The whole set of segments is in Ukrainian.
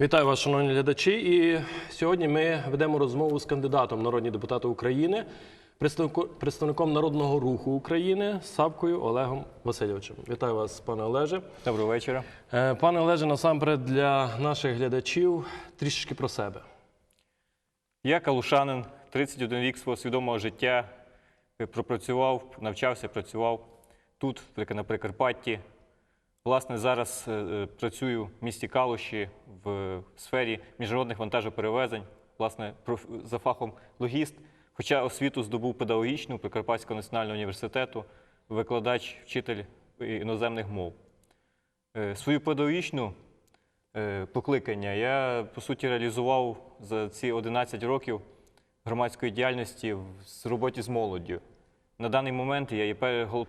Вітаю вас, шановні глядачі. І сьогодні ми ведемо розмову з кандидатом народні депутати України, представником Народного руху України Савкою Олегом Васильовичем. Вітаю вас, пане Олеже. Доброго вечора. Е, Пане Олеже, насамперед для наших глядачів трішечки про себе. Я калушанин, 31 рік свого свідомого життя е, пропрацював, навчався, працював тут, на Прикарпатті. Власне, зараз е, е, працюю в місті Калуші в сфері міжнародних вантажоперевезень, власне, за фахом логіст. Хоча освіту здобув педагогічну Прикарпатського національного університету, викладач, вчитель іноземних мов. Е, Свою педагогічну покликання я, по суті, реалізував за ці 11 років громадської діяльності в роботі з молоддю. На даний момент я є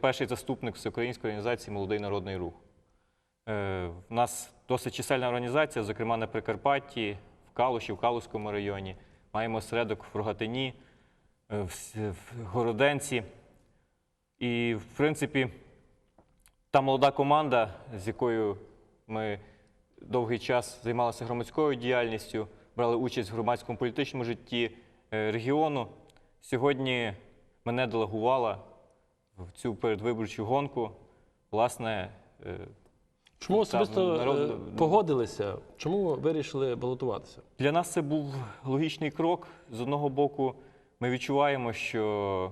перший заступник Всеукраїнської організації Молодий народний рух. Е, В нас досить чисельна організація, зокрема на Прикарпатті, в Калуші, в Калузькому районі. Маємо осередок в Рогатині, е, в Городенці. І, в принципі, та молода команда, з якою ми довгий час займалися громадською діяльністю, брали участь в громадському політичному житті е, регіону, сьогодні мене делегувала в цю передвиборчу гонку. Власне, е, Чому особисто народ- е, погодилися? Чому вирішили балотуватися? Для нас це був логічний крок. З одного боку, ми відчуваємо, що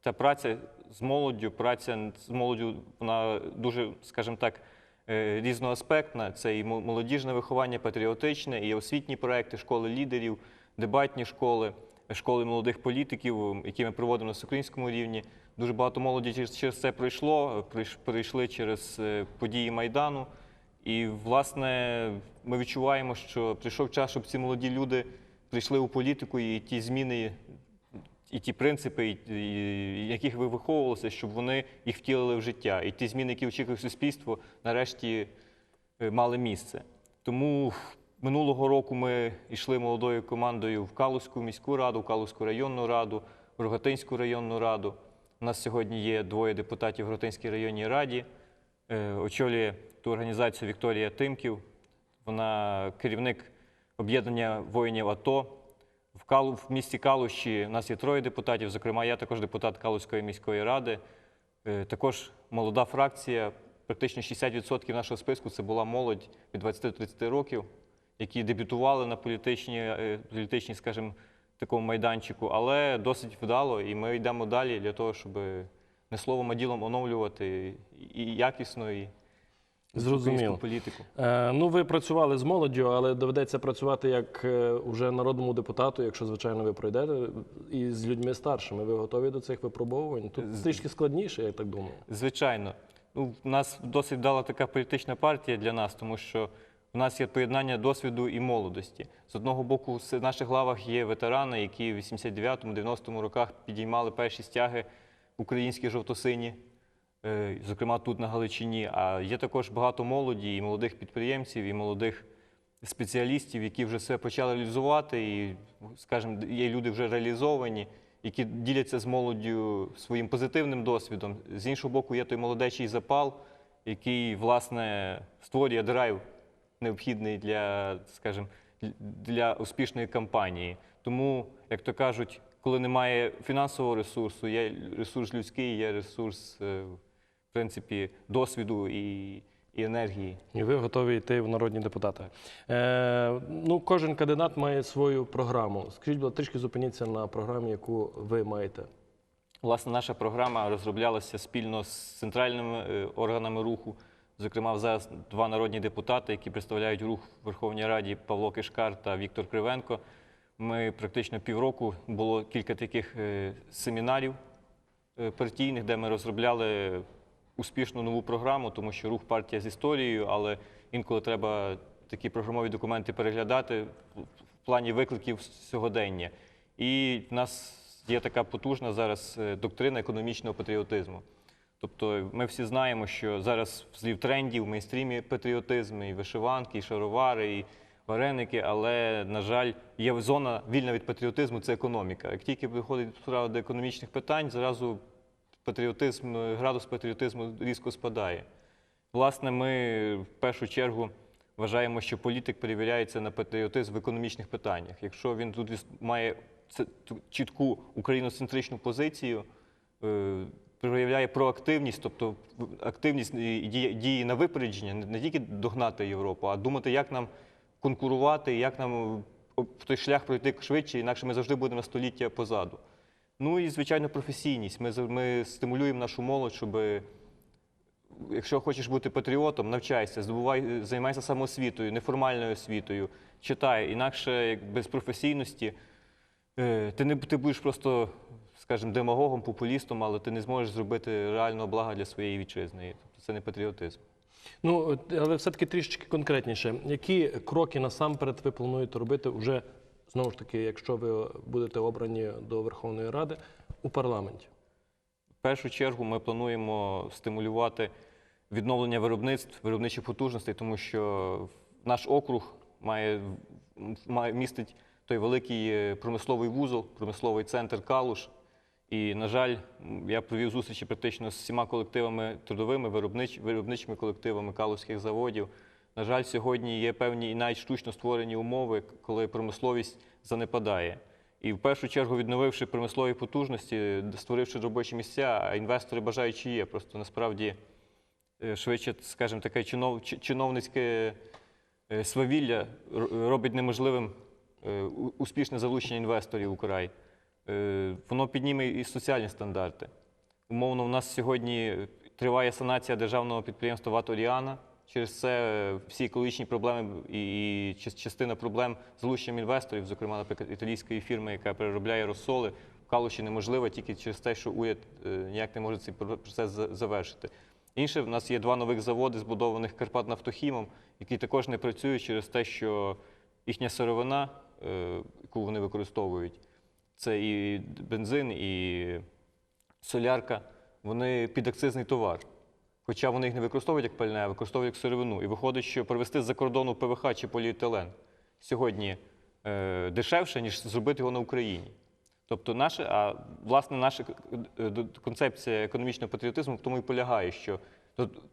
ця праця з молоддю, праця з молоддю, вона дуже, скажімо так, е, різноаспектна. Це і мо- молодіжне виховання, патріотичне, і освітні проекти, школи лідерів, дебатні школи, школи молодих політиків, які ми проводимо на всеукраїнському рівні. Дуже багато молоді через, це пройшло, прийш- прийшли через е, події Майдану. І, власне, ми відчуваємо, що прийшов час, щоб ці молоді люди прийшли у політику і ті зміни, і ті принципи, яких ви виховувалися, щоб вони їх втілили в життя. І ті зміни, які очікує суспільство, нарешті е, мали місце. Тому минулого року ми йшли молодою командою в Калузьку міську раду, в Калузьку районну раду, в Рогатинську районну раду. У нас сьогодні є двоє депутатів в Рогатинській районній раді. Е, Очолює ту організацію Вікторія Тимків. Вона керівник об'єднання воїнів АТО. В, Калу, в місті Калуші у нас є троє депутатів, зокрема, я також депутат Калузької міської ради. Е, Також молода фракція. Практично 60% нашого списку це була молодь від 20 до 30 років, які дебютували на політичній, е, політичній, скажімо, такому майданчику, але досить вдало, і ми йдемо далі для того, щоб не словом, а ділом оновлювати і якісно, і Зрозуміло. політику. Е, ну, ви працювали з молоддю, але доведеться працювати як е, уже народному депутату, якщо, звичайно, ви пройдете, і з людьми старшими. Ви готові до цих випробовувань? Тут трішки складніше, я так думаю. Звичайно. Ну, в нас досить вдала така політична партія для нас, тому що в нас є поєднання досвіду і молодості. З одного боку, в наших лавах є ветерани, які в 89-90 роках підіймали перші стяги українські жовто-сині, е, зокрема тут на Галичині. А є також багато молоді, і молодих підприємців, і молодих спеціалістів, які вже себе почали реалізувати, і, скажімо, є люди вже реалізовані, які діляться з молоддю своїм позитивним досвідом. З іншого боку, є той молодечий запал, який, власне, створює драйв необхідний для, скажімо, для успішної кампанії. Тому, як то кажуть, коли немає фінансового ресурсу, є ресурс людський, є ресурс, е, в принципі, досвіду і, і енергії. І ви готові йти в народні депутати. Е, ну, кожен кандидат має свою програму. Скажіть, будь ласка, трішки зупиніться на програмі, яку ви маєте. Власне, наша програма розроблялася спільно з центральними е, органами руху. Зокрема, зараз два народні депутати, які представляють рух в Верховній Раді Павло Кишкар та Віктор Кривенко. Ми практично півроку було кілька таких е, семінарів е, партійних, де ми розробляли успішну нову програму, тому що рух партія з історією, але інколи треба такі програмові документи переглядати в плані викликів сьогодення. І в нас є така потужна зараз е, доктрина економічного патріотизму. Тобто ми всі знаємо, що зараз злів трендів, в мейнстрімі патріотизм, і вишиванки, і шаровари, і вареники, але, на жаль, є зона вільна від патріотизму це економіка. Як тільки виходить справа до економічних питань, зразу патріотизм, градус патріотизму різко спадає. Власне, ми в першу чергу вважаємо, що політик перевіряється на патріотизм в економічних питаннях. Якщо він тут має чітку україноцентричну позицію, е, проявляє проактивність, тобто активність і дії, на випередження, не, тільки догнати Європу, а думати, як нам конкурувати, як нам в той шлях пройти швидше, інакше ми завжди будемо на століття позаду. Ну і звичайно, професійність. Ми, ми стимулюємо нашу молодь, щоб якщо хочеш бути патріотом, навчайся, здобувай, займайся самоосвітою, неформальною освітою, читай. Інакше як без професійності е, ти не ти будеш просто, скажімо, демагогом, популістом, але ти не зможеш зробити реального блага для своєї вітчизни. Тобто це не патріотизм. Ну, але все-таки трішечки конкретніше. Які кроки насамперед ви плануєте робити уже, знову ж таки, якщо ви будете обрані до Верховної Ради у парламенті? В першу чергу ми плануємо стимулювати відновлення виробництв, виробничих потужностей, тому що наш округ має, має містить той великий е, промисловий вузол, промисловий центр Калуш. І, на жаль, я провів зустрічі практично з всіма колективами трудовими, виробнич, виробничими колективами калузьких заводів. На жаль, сьогодні є певні і навіть штучно створені умови, коли промисловість занепадає. І в першу чергу, відновивши промислові потужності, створивши робочі місця, а інвестори бажаючі є. Просто насправді е, швидше, скажімо, таке чинов, чиновницьке е, свавілля робить неможливим е, успішне залучення інвесторів у край. Е, Воно підніме і соціальні стандарти. Умовно, у нас сьогодні триває санація державного підприємства Ваторіана. Через це е, всі екологічні проблеми і частина проблем з залученням інвесторів, зокрема, наприклад, італійської фірми, яка переробляє розсоли, в Калуші неможлива тільки через те, що уряд е, ніяк не може цей про- процес завершити. Інше, в нас є два нових заводи, збудованих Карпатнафтохімом, які також не працюють через те, що їхня сировина, яку вони використовують, це і бензин, і солярка, вони підакцизний товар. Хоча вони їх не використовують як пальне, а використовують як сировину. І виходить, що привезти з-за кордону ПВХ чи поліетилен сьогодні е, дешевше, ніж зробити його на Україні. Тобто, наше, а власне наша е, концепція економічного патріотизму в тому і полягає, що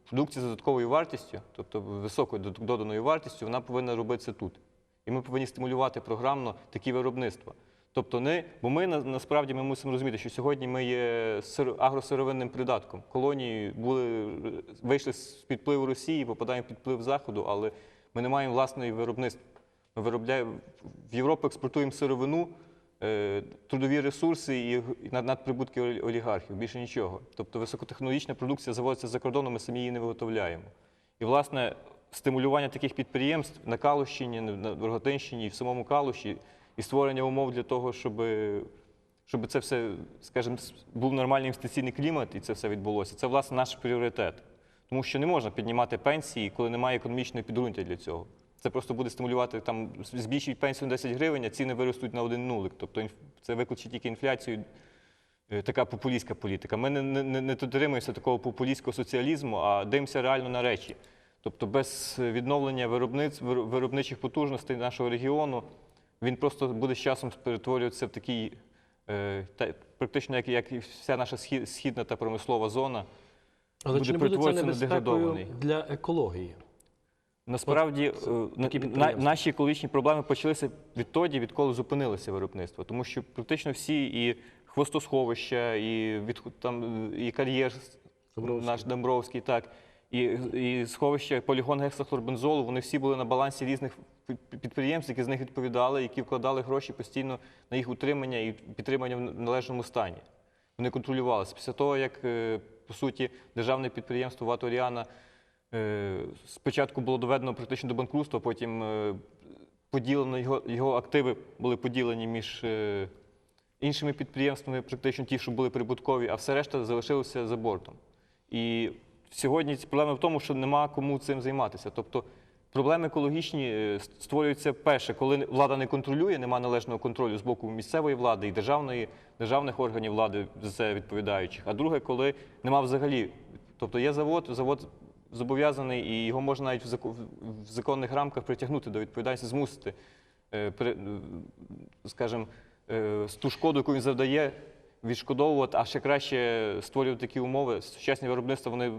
продукція з додатковою вартістю, тобто високою доданою вартістю, вона повинна робитися тут. І ми повинні стимулювати програмно такі виробництва. Тобто, не, бо ми насправді ми мусимо розуміти, що сьогодні ми є сир- агросировинним придатком. Колонії були, вийшли з під впливу Росії, попадаємо під вплив Заходу, але ми не маємо власної виробництва. Ми виробляємо в Європу експортуємо сировину, е, трудові ресурси і і над- надприбутки олігархів. Більше нічого. Тобто високотехнологічна продукція заводиться за кордоном, ми самі її не виготовляємо. І, власне, стимулювання таких підприємств на Калущині, на Рогатинщині і в самому Калуші, і створення умов для того, щоб, щоб це все, скажімо, був нормальний інвестиційний клімат і це все відбулося. Це, власне, наш пріоритет. Тому що не можна піднімати пенсії, коли немає економічної підґрунтя для цього. Це просто буде стимулювати там збільшують пенсію на 10 гривень, а ціни виростуть на один нулик. Тобто це викличе тільки інфляцію. Е, Така популістська політика. Ми не, не, не дотримуємося такого популістського соціалізму, а дивимося реально на речі. Тобто без відновлення виробниць, виробничих потужностей нашого регіону він просто буде з часом перетворюватися в такий, е, та, практично як, як і вся наша схід- східна та промислова зона. Але Буде чи не буде це перетворюватися на небезпекою деградований. для екології? Насправді е, на- такі на, підприємства. наші екологічні проблеми почалися відтоді, відколи зупинилося виробництво. Тому що практично всі і хвостосховища, і, від, там, і кар'єр Домбровський. наш Домбровський, так, і, і сховища полігон гексахлорбензолу, вони всі були на балансі різних пі- пі- підприємств, які з них відповідали, які вкладали гроші постійно на їх утримання і підтримання в належному стані. Вони контролювалися. Після того, як, е, по суті, державне підприємство Ваторіана е, спочатку було доведено практично до банкрутства, потім е, поділено його, його активи були поділені між іншими підприємствами, практично ті, що були прибуткові, а все решта залишилося за бортом. І сьогодні ці проблеми в тому, що нема кому цим займатися. Тобто проблеми екологічні е, створюються перше, коли влада не контролює, нема належного контролю з боку місцевої влади і державної, державних органів влади за це відповідаючих. А друге, коли нема взагалі. Тобто є завод, завод зобов'язаний, і його можна навіть в зако- в законних рамках притягнути до відповідальності, змусити, е, скажімо, е, ту шкоду, яку він завдає, відшкодовувати, а ще краще створювати такі умови. Сучасні виробництва, вони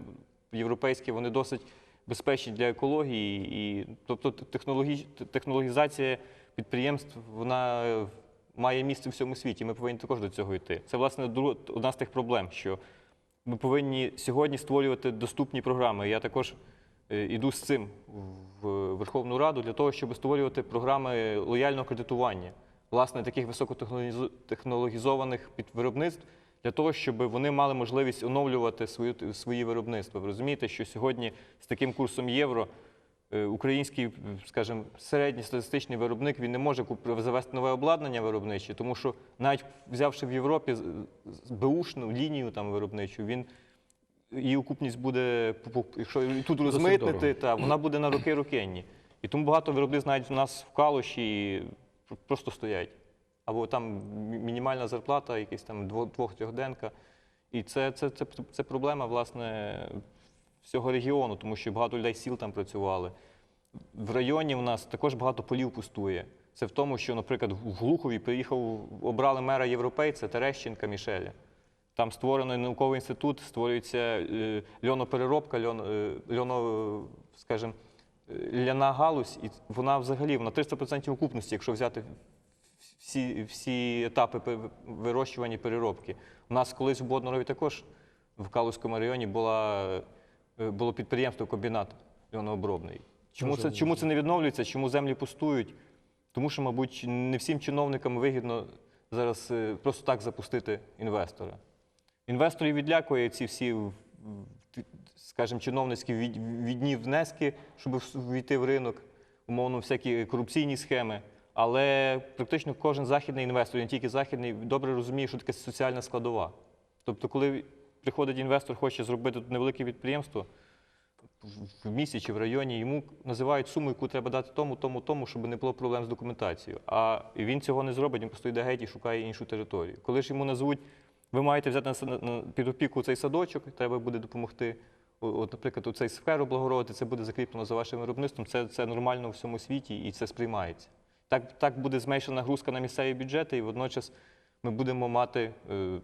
європейські, вони досить безпечні для екології. І, тобто технологі, технологізація підприємств вона е, має місце в всьому світі. Ми повинні також до цього йти. Це власне одна з тих проблем, що ми повинні сьогодні створювати доступні програми. Я також е, іду з цим в Верховну Раду для того, щоб створювати програми лояльного кредитування, власне, таких високотехнологізованих підвиробництв, для того, щоб вони мали можливість оновлювати свою, свої виробництва. Ви розумієте, що сьогодні з таким курсом євро е, український, скажімо, середній статистичний виробник він не може завести нове обладнання виробниче, тому що навіть взявши в Європі беушну лінію там виробничу, він її окупність буде, якщо тут розмитнити, та вона буде на роки рокенні. І тому багато виробництв навіть у нас в Калуші просто стоять. Або там мінімальна зарплата, якась там дво- двох-трьохденка. І це, це, це, це проблема, власне, всього регіону, тому що багато людей сіл там працювали. В районі в нас також багато полів пустує. Це в тому, що, наприклад, в Глухові приїхав, обрали мера європейця Терещенка Мішеля. Там створений науковий інститут, створюється е, льонопереробка, льон, е, льоно, е, скажімо, ляна галузь, і вона взагалі вона 300% окупності, якщо взяти всі, всі етапи вирощування і переробки. У нас колись в Боднорові також в Калузькому районі була, е, було підприємство комбінат льонообробний. Чому це, чому це не відновлюється? Чому землі пустують? Тому що, мабуть, не всім чиновникам вигідно зараз е, просто так запустити інвестора. Інвесторів відлякує ці всі, скажімо, чиновницькі від- відні внески, щоб війти в ринок, умовно, всякі корупційні схеми. Але практично кожен західний інвестор, не тільки західний, добре розуміє, що таке соціальна складова. Тобто, коли приходить інвестор, хоче зробити тут невелике підприємство в місті чи в районі, йому називають суму, яку треба дати тому, тому, тому, щоб не було проблем з документацією. А він цього не зробить, він просто йде геть і шукає іншу територію. Коли ж йому назвуть, ви маєте взяти на, під опіку цей садочок, треба буде допомогти. Наприклад, оцей сквер облагородити, це буде закріплено за вашим виробництвом. Це, нормально у всьому світі і це сприймається. Так, так буде зменшена нагрузка на місцеві бюджети, і водночас ми будемо мати е,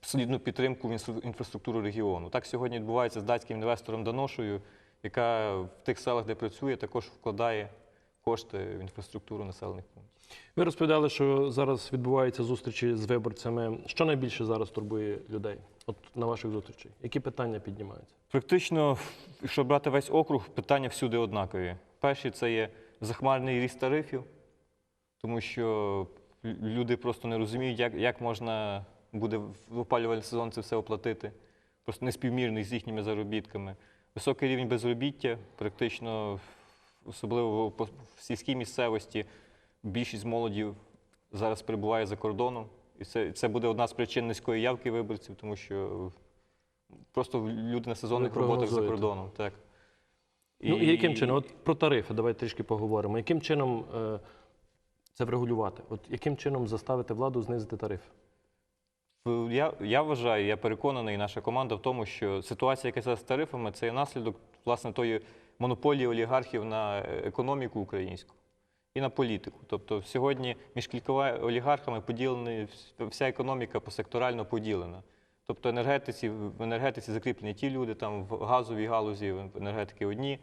солідну підтримку в інфраструктуру регіону. Так сьогодні відбувається з датським інвестором Даношою, яка в тих селах, де працює, також вкладає кошти в інфраструктуру населених пунктів. Ви розповідали, що зараз відбуваються зустрічі з виборцями. Що найбільше зараз турбує людей? От на ваших зустрічах? Які питання піднімаються? Практично, якщо брати весь округ, питання всюди однакові. Перші це є захмарний ріст тарифів, тому що люди просто не розуміють, як, як можна буде в опалювальний сезон це все оплатити. Просто неспівмірний з їхніми заробітками. Високий рівень безробіття, практично, особливо в сільській місцевості, більшість молоді зараз перебуває за кордоном. І це, це буде одна з причин низької явки виборців, тому що просто люди на сезонних роботах за кордоном. Так. Ну і яким чином? От про тарифи, давайте трішки поговоримо. Яким чином е, це врегулювати? От яким чином заставити владу знизити тарифи? Я, я вважаю, я переконаний, і наша команда в тому, що ситуація, яка зараз з тарифами, це є наслідок власне тої монополії олігархів на е, економіку українську і на політику. Тобто сьогодні між кількома олігархами поділені вс- вся економіка посекторально поділена. Тобто енергетиці, в енергетиці закріплені ті люди, там в газовій галузі в енергетики одні,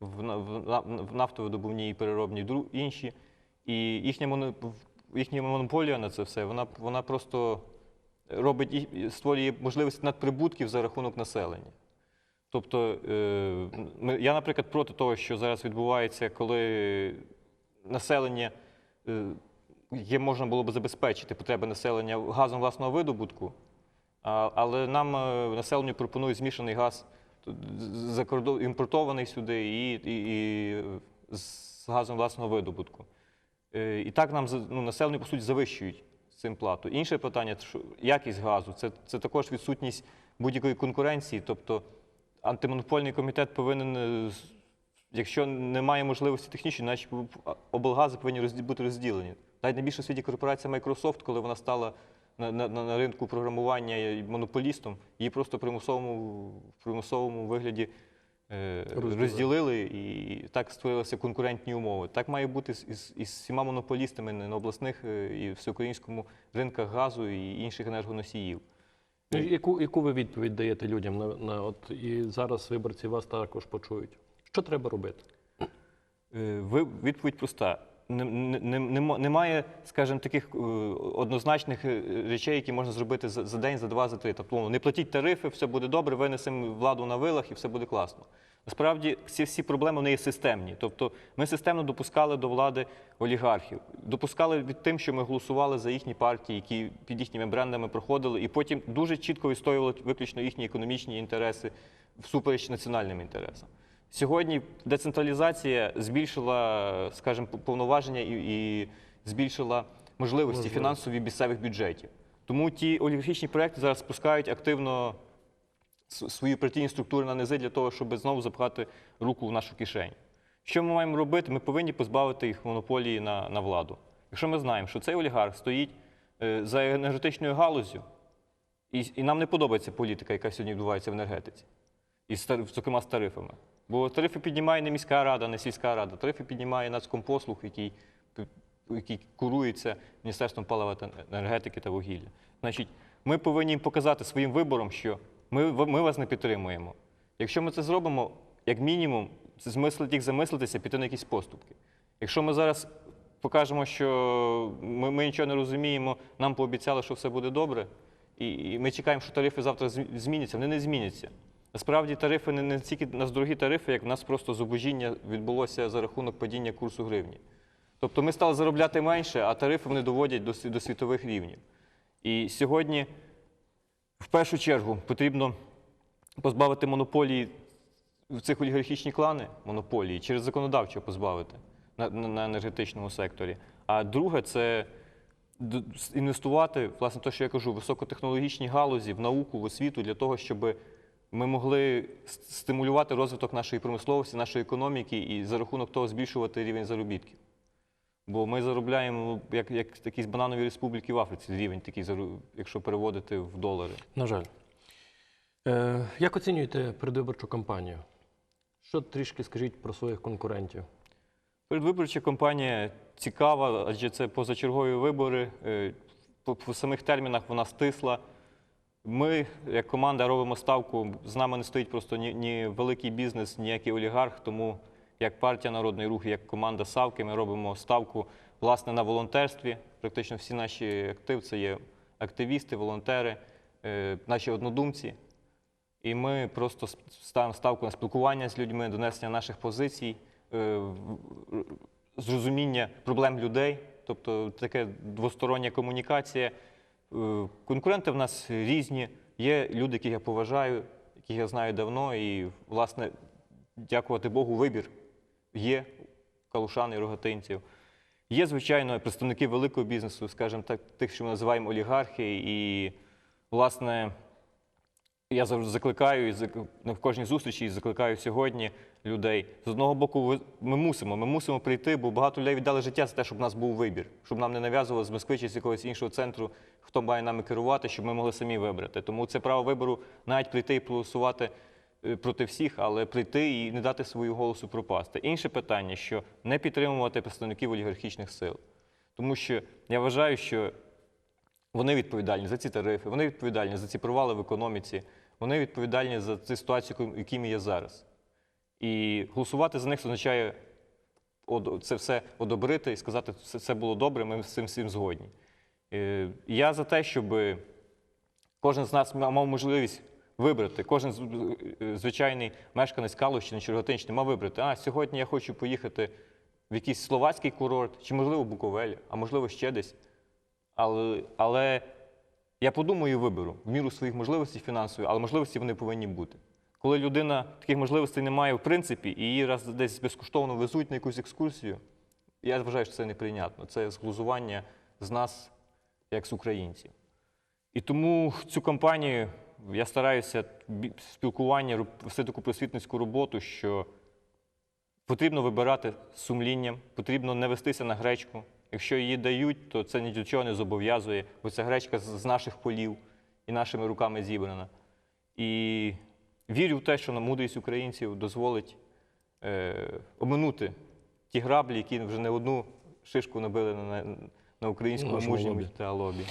в, в, в нафтовидобувній і переробній інші. І їхня, їхня монополія на це все, вона, вона просто робить створює можливості надприбутків за рахунок населення. Тобто, е, я, наприклад, проти того, що зараз відбувається, коли населення е, є, можна було б забезпечити потреби населення газом власного видобутку, але нам е, населенню пропонують змішаний газ імпортований сюди і, і, і е, з газом власного видобутку. І так нам ну, населенню, по суті, завищують цим плату. Інше питання якість газу. Це, це також відсутність будь-якої конкуренції. Тобто антимонопольний комітет повинен, якщо немає можливості технічної, значить облгази повинні бути розділені. Навіть найбільша в світі корпорація Microsoft, коли вона стала на, на, на ринку програмування і монополістом, її просто в примусовому, в примусовому вигляді е, Розділили. розділили і так створилися конкурентні умови. Так має бути з, із, із всіма монополістами на обласних е, і всеукраїнському ринках газу і інших енергоносіїв. Ну, Яку, яку ви відповідь даєте людям на, на от і зараз виборці вас також почують? Що треба робити? Е, Ви, відповідь проста. Не- не- не- нема- Немає, скажімо, таких е, однозначних е, речей, які можна зробити за, день, за два, за три. Тобто, мовно, не платіть тарифи, все буде добре, винесемо владу на вилах і все буде класно. Насправді, ці всі проблеми вони є системні. Тобто, ми системно допускали до влади олігархів, допускали від тим, що ми голосували за їхні партії, які під їхніми брендами проходили, і потім дуже чітко відстоювали виключно їхні економічні інтереси всупереч національним інтересам. Сьогодні децентралізація збільшила, скажімо, повноваження і, і збільшила можливості фінансові місцевих бюджетів. Тому ті олігархічні проекти зараз спускають активно свої партійні структури на низи для того, щоб знову запхати руку в нашу кишень. Що ми маємо робити? Ми повинні позбавити їх монополії на, на владу. Якщо ми знаємо, що цей олігарх стоїть е, за енергетичною галузю, і, і нам не подобається політика, яка сьогодні відбувається в енергетиці, і зокрема з тарифами. Бо тарифи піднімає не міська рада, не сільська рада, тарифи піднімає Нацкомпослуг, який, який курується Міністерством палива та енергетики та вугілля. Значить, ми повинні їм показати своїм вибором, що ми, ми вас не підтримуємо. Якщо ми це зробимо, як мінімум, змислить їх замислитися, піти на якісь поступки. Якщо ми зараз покажемо, що ми, ми нічого не розуміємо, нам пообіцяли, що все буде добре, і, і ми чекаємо, що тарифи завтра зміняться, вони не зміняться. Насправді тарифи не, не стільки у нас дорогі тарифи, як в нас просто зубожіння відбулося за рахунок падіння курсу гривні. Тобто ми стали заробляти менше, а тарифи вони доводять до, до світових рівнів. І сьогодні, в першу чергу, потрібно позбавити монополії в цих олігархічні клани монополії через законодавчо позбавити на, на, на енергетичному секторі. А друге це інвестувати, власне, те, що я кажу, в високотехнологічні галузі, в науку, в освіту для того, щоб ми могли стимулювати розвиток нашої промисловості, нашої економіки і за рахунок того збільшувати рівень заробітків. Бо ми заробляємо як, як якісь бананові республіки в Африці, рівень такий, якщо переводити в долари. На жаль. Е, як оцінюєте передвиборчу кампанію? Що трішки скажіть про своїх конкурентів? Передвиборча кампанія цікава, адже це позачергові вибори. Е, По, по самих термінах вона стисла. Ми, як команда, робимо ставку. З нами не стоїть просто ні, ні великий бізнес, ніякий олігарх. Тому як партія Народний рух, як команда Савки, ми робимо ставку власне на волонтерстві. Практично всі наші актив це є активісти, волонтери, е, наші однодумці. І ми просто ставимо ставку на спілкування з людьми, донесення наших позицій, е, зрозуміння проблем людей, тобто таке двостороння комунікація. Е, Конкуренти в нас різні. Є люди, яких я поважаю, яких я знаю давно, і, власне, дякувати Богу, вибір є калушан і рогатинців. Є, звичайно, представники великого бізнесу, скажімо так, тих, що ми називаємо олігархи, і, власне, я завжди закликаю і в кожній зустрічі і закликаю сьогодні людей. З одного боку, ми мусимо, ми мусимо прийти, бо багато людей віддали життя за те, щоб у нас був вибір, щоб нам не нав'язували з Москви чи з якогось іншого центру, хто має нами керувати, щоб ми могли самі вибрати. Тому це право вибору навіть прийти і проголосувати е, проти всіх, але прийти і не дати свою голосу пропасти. Інше питання, що не підтримувати представників олігархічних сил. Тому що я вважаю, що вони відповідальні за ці тарифи, вони відповідальні за ці провали в економіці, вони відповідальні за цю ситуацію, в якій є зараз. І голосувати за них означає це все одобрити і сказати, що це було добре, ми з цим всім згодні. Е, Я за те, щоб кожен з нас мав можливість вибрати, кожен е, звичайний мешканець Калущини чи Рогатинщини мав вибрати, а сьогодні я хочу поїхати в якийсь словацький курорт, чи, можливо, Буковель, а можливо, ще десь. Але, але я подумаю і виберу в міру своїх можливостей фінансових, але можливості вони повинні бути. Коли людина таких можливостей не має в принципі, і її раз десь безкоштовно везуть на якусь екскурсію, я вважаю, що це неприйнятно. Це зглузування з нас, як з українців. І тому цю кампанію я стараюся спілкування, вести таку просвітницьку роботу, що потрібно вибирати з сумлінням, потрібно не вестися на гречку. Якщо її дають, то це ні до чого не зобов'язує, бо ця гречка з наших полів і нашими руками зібрана. І вірю в те, що мудрість українців дозволить е, оминути ті граблі, які вже не одну шишку набили на, на українському мужньому лобі. та лобі.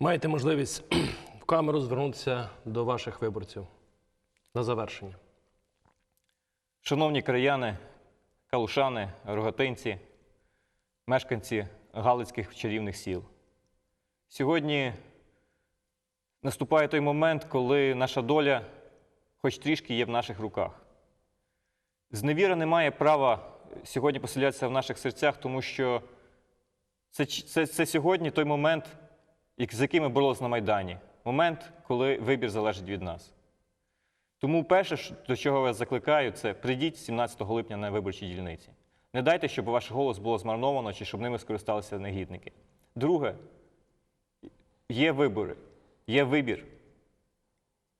Маєте можливість в камеру звернутися до ваших виборців на завершення. Шановні краяни, калушани, рогатинці, мешканці Галицьких чарівних сіл. Сьогодні наступає той момент, коли наша доля хоч трішки є в наших руках. Зневіра не має права сьогодні поселятися в наших серцях, тому що це, це, це сьогодні той момент, з яким ми боролися на Майдані. Момент, коли вибір залежить від нас. Тому перше, до чого я вас закликаю, це прийдіть 17 липня на виборчі дільниці. Не дайте, щоб ваш голос було змарновано чи щоб ними скористалися негідники. Друге, є вибори, є вибір.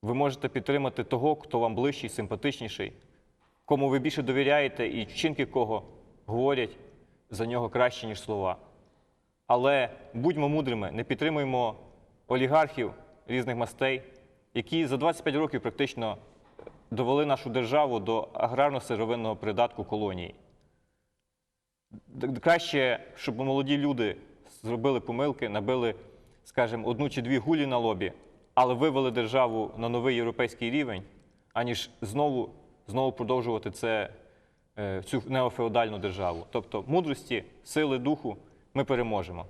Ви можете підтримати того, хто вам ближчий, симпатичніший, кому ви більше довіряєте і вчинки кого говорять за нього краще, ніж слова. Але будьмо мудрими, не підтримуємо олігархів різних мастей, які за 25 років практично довели нашу державу до аграрно-сировинного придатку колонії. Краще, щоб молоді люди зробили помилки, набили, скажімо, одну чи дві гулі на лобі, але вивели державу на новий європейський рівень, аніж знову, знову продовжувати це, е, цю неофеодальну державу. Тобто мудрості, сили духу ми переможемо.